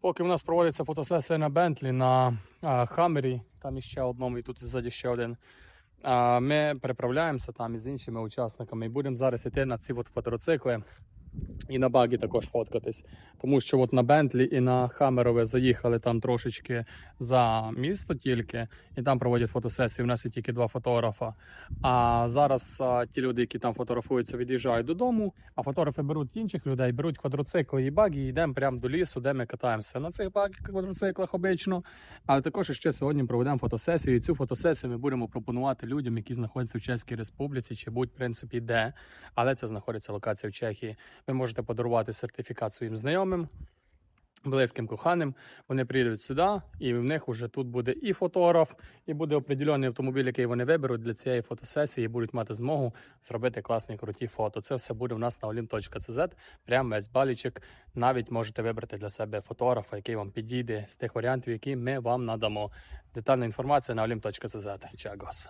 Поки в нас проводиться фотосесія на Бентлі, на Хаммері, там іще одному, і тут ззаді ще один. Ми переправляємося там із іншими учасниками і будемо зараз йти на ці от квадроцикли і на багі також фоткатись. Тому що от на Бентлі і на Хаммерове заїхали там трошечки за місто тільки, і там проводять фотосесії. У нас є тільки два фотографа. А зараз а, ті люди, які там фотографуються, від'їжджають додому, а фотографи беруть інших людей, беруть квадроцикли і баги, і йдемо прямо до лісу, де ми катаємося на цих багі квадроциклах обично. Але також ще сьогодні проведемо фотосесію. І цю фотосесію ми будемо пропонувати людям, які знаходяться в Чеській Республіці, чи будь в принципі де. Але це знаходиться локація в Чехії. Ви можете подарувати сертифікат своїм знайомим. Близьким коханим, вони приїдуть сюди, і в них вже тут буде і фотограф, і буде определений автомобіль, який вони виберуть для цієї фотосесії, і будуть мати змогу зробити класні круті фото. Це все буде в нас на olim.cz, прямо весь балічик. Навіть можете вибрати для себе фотографа, який вам підійде з тих варіантів, які ми вам надамо. Детальна інформація на olim.cz. Чагос.